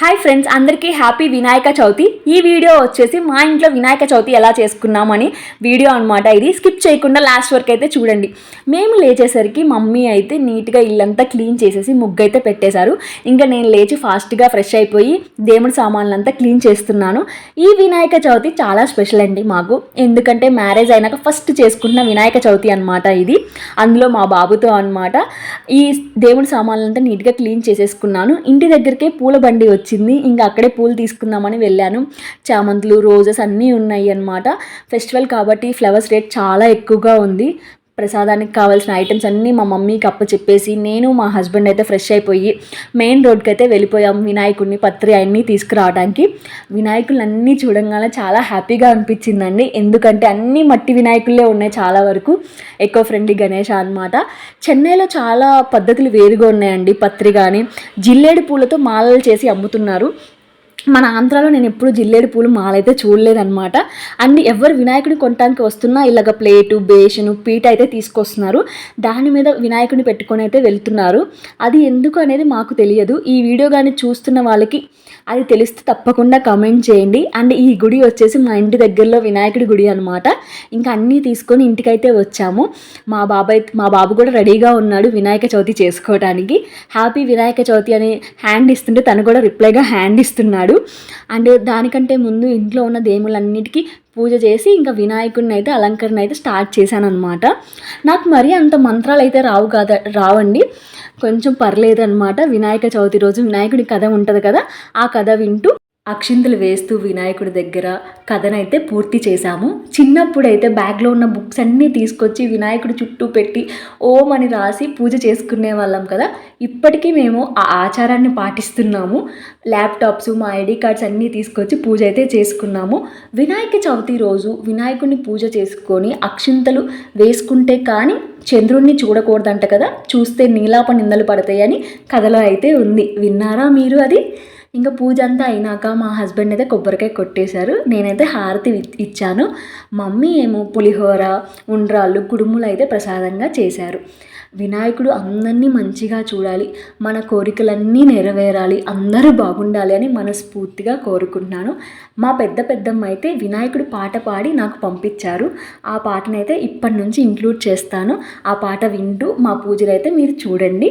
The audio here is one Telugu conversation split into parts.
హాయ్ ఫ్రెండ్స్ అందరికీ హ్యాపీ వినాయక చవితి ఈ వీడియో వచ్చేసి మా ఇంట్లో వినాయక చవితి ఎలా చేసుకున్నామని వీడియో అనమాట ఇది. స్కిప్ చేయకుండా లాస్ట్ వరకు అయితే చూడండి. మేము లేచేసరికి మమ్మీ అయితే నీట్గా ఇల్లంతా క్లీన్ చేసేసి ముగ్గు అయితే పెట్టేశారు. ఇంకా నేను లేచి ఫాస్ట్గా ఫ్రెష్ అయిపోయి దేవుడి సామాన్లంతా క్లీన్ చేస్తున్నాను. ఈ వినాయక చవితి చాలా స్పెషల్ అండి మాకు. ఎందుకంటే మ్యారేజ్ అయినాక ఫస్ట్ చేసుకున్న వినాయక చవితి అనమాట ఇది. అందులో మా బాబుతో అనమాట ఈ దేవుడి సామాన్లంతా నీట్గా క్లీన్ చేసేసుకున్నాను. ఇంటి దగ్గరికే పూల బండి వచ్చి వచ్చింది. ఇంకా అక్కడే పూలు తీసుకుందామని వెళ్ళాను. చామంతులు రోజెస్ అన్నీ ఉన్నాయి అన్నమాట. ఫెస్టివల్ కాబట్టి ఫ్లవర్స్ రేట్ చాలా ఎక్కువగా ఉంది. ప్రసాదానికి కావాల్సిన ఐటమ్స్ అన్నీ మా మమ్మీకి అప్ప చెప్పేసి నేను మా హస్బెండ్ అయితే ఫ్రెష్ అయిపోయి మెయిన్ రోడ్కి అయితే వెళ్ళిపోయాం. వినాయకుడిని పత్రి అన్నీ తీసుకురావడానికి. వినాయకులు అన్నీ చూడంగానే చాలా హ్యాపీగా అనిపించిందండి. ఎందుకంటే అన్ని మట్టి వినాయకులే ఉన్నాయి చాలా వరకు. ఎకో ఫ్రెండ్లీ గణేష అనమాట చెన్నైలో చాలా పద్ధతులు వేరుగా ఉన్నాయండి. పత్రి కానీ జిల్లేడు పూలతో మాలలు చేసి అమ్ముతున్నారు. మన ఆంధ్రాలో నేను ఎప్పుడు జిల్లేడు పూలు మాలైతే చూడలేదన్నమాట. అండ్ ఎవరు వినాయకుడిని కొనడానికి వస్తున్నా ఇలాగ ప్లేటు బేషను పీట అయితే తీసుకొస్తున్నారు. దాని మీద వినాయకుడిని పెట్టుకొని అయితే వెళ్తున్నారు. అది ఎందుకు అనేది మాకు తెలియదు. ఈ వీడియో కానీ చూస్తున్న వాళ్ళకి అది తెలిస్తే తప్పకుండా కమెంట్ చేయండి. అండ్ ఈ గుడి వచ్చేసి మా ఇంటి దగ్గరలో వినాయకుడి గుడి అనమాట ఇంకా అన్నీ తీసుకొని ఇంటికైతే వచ్చాము. మా బాబాయ్ మా బాబు కూడా రెడీగా ఉన్నాడు వినాయక చవితి చేసుకోవడానికి హ్యాపీ వినాయక చవితి అని హ్యాండ్ ఇస్తుంటే తను కూడా రిప్లైగా హ్యాండ్ ఇస్తున్నాడు. అండ్ దానికంటే ముందు ఇంట్లో ఉన్న దేవుళ్ళన్నిటికీ పూజ చేసి ఇంకా వినాయకుడిని అయితే అలంకరణ అయితే స్టార్ట్ చేశాను అనమాట నాకు మరీ అంత మంత్రాలు అయితే రావు కదా రావండి. కొంచెం పర్లేదు అనమాట వినాయక చవితి రోజు వినాయకుడి కథ ఉంటుంది కదా ఆ కథ వింటూ అక్షింతలు వేస్తూ వినాయకుడి దగ్గర కథనైతే పూర్తి చేశాము. చిన్నప్పుడు అయితే బ్యాగ్లో ఉన్న బుక్స్ అన్నీ తీసుకొచ్చి వినాయకుడి చుట్టూ పెట్టి ఓం అని రాసి పూజ చేసుకునే వాళ్ళం కదా. ఇప్పటికీ మేము ఆ ఆచారాన్ని పాటిస్తున్నాము. ల్యాప్టాప్స్ మా ఐడి కార్డ్స్ అన్నీ తీసుకొచ్చి పూజ అయితే చేసుకున్నాము. వినాయక చవితి రోజు వినాయకుడిని పూజ చేసుకొని అక్షింతలు వేసుకుంటే కానీ చంద్రుణ్ణి చూడకూడదంట కదా. చూస్తే నీలాప నిందలు పడతాయని కథలో అయితే ఉంది. విన్నారా మీరు అది? ఇంకా పూజ అంతా అయినాక మా హస్బెండ్ అయితే కొబ్బరికాయ కొట్టేశారు. నేనైతే హారతి ఇచ్చాను. మమ్మీ ఏమో పులిహోర ఉండ్రాళ్ళు కుడుములు అయితే ప్రసాదంగా చేశారు. వినాయకుడు అందరినీ మంచిగా చూడాలి. మన కోరికలన్నీ నెరవేరాలి. అందరూ బాగుండాలి అని మనస్ఫూర్తిగా కోరుకుంటున్నాను. మా పెద్ద పెద్దమ్మ అయితే వినాయకుడు పాట పాడి నాకు పంపించారు. ఆ పాటనైతే ఇప్పటి నుంచి ఇంక్లూడ్ చేస్తాను. ఆ పాట వింటూ మా పూజలు అయితే మీరు చూడండి.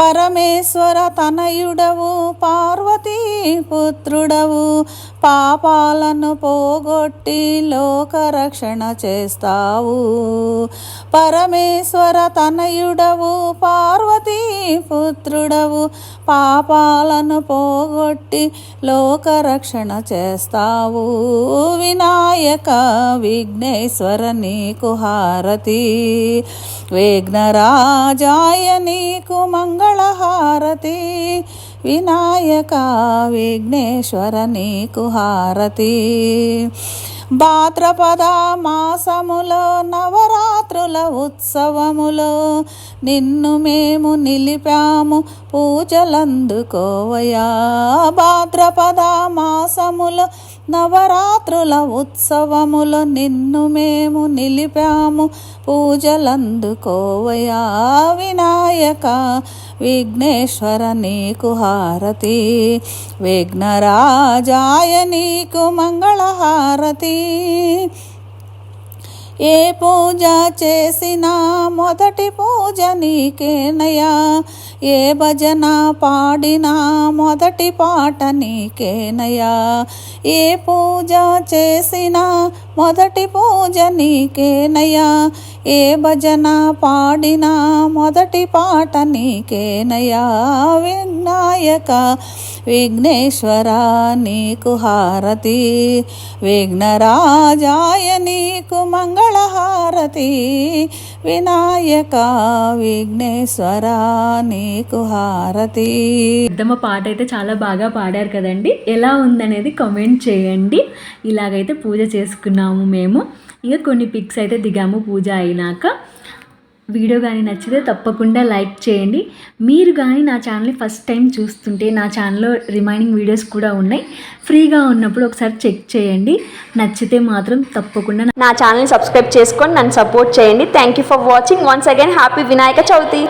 పరమేశ్వర తనయుడవు పార్వతీ పుత్రుడవు. పాపాలను పోగొట్టి లోకరక్షణ చేస్తావు. పరమేశ్వర తనయుడవు పార్వతీ పుత్రుడవు. పాపాలను పోగొట్టి లోకరక్షణ చేస్తావు. వినాయక విఘ్నేశ్వర నీకు హారతి. విఘ్నరాజాయ నీకు మంగళహారతి వినాయక విఘ్నేశ్వర నీకు హారతి. భాద్రపద మాసములో నవరాత్రుల ఉత్సవములో నిన్ను మేము నిలిపాము పూజలందుకోవయా భాద్రపద మాసములో నవరాత్రుల ఉత్సవములో నిన్ను మేము నిలిపాము పూజలందుకోవయా వినాయక విఘ్నేశ్వర నీకు హారతి విఘ్నరాజాయ నీకు మంగళహారతి ఏ పూజ చేసినా మొదటి పూజ నీకేనయా ఏ భజన పాడినా మొదటి పాట నీకేనయా ఏ పూజ చేసినా మొదటి పూజ నీకేనయా ఏ భజన పాడినా మొదటి పాట నీకేనయా విఘ్నాయక విఘ్నేశ్వర నీకు హారతి. విఘ్నరాజాయ నీకు మంగళహారతి. వినాయక విఘ్నేశ్వర నీ నీకు హారతి. పెద్దమ్మ పాట అయితే చాలా బాగా పాడారు కదండి. ఎలా ఉందనేది కామెంట్ చేయండి. ఇలాగైతే పూజ చేసుకున్నాము మేము. ఇక కొన్ని పిక్స్ అయితే దిగాము పూజ అయినాక. వీడియో కానీ నచ్చితే తప్పకుండా లైక్ చేయండి. మీరు కానీ నా ఛానల్ని ఫస్ట్ టైం చూస్తుంటే నా ఛానల్లో రిమైనింగ్ వీడియోస్ కూడా ఉన్నాయి. ఫ్రీగా ఉన్నప్పుడు ఒకసారి చెక్ చేయండి. నచ్చితే మాత్రం తప్పకుండా నా ఛానల్ని సబ్స్క్రైబ్ చేసుకొని నన్ను సపోర్ట్ చేయండి. Thank you for watching once again happy Vinayaka Chavithi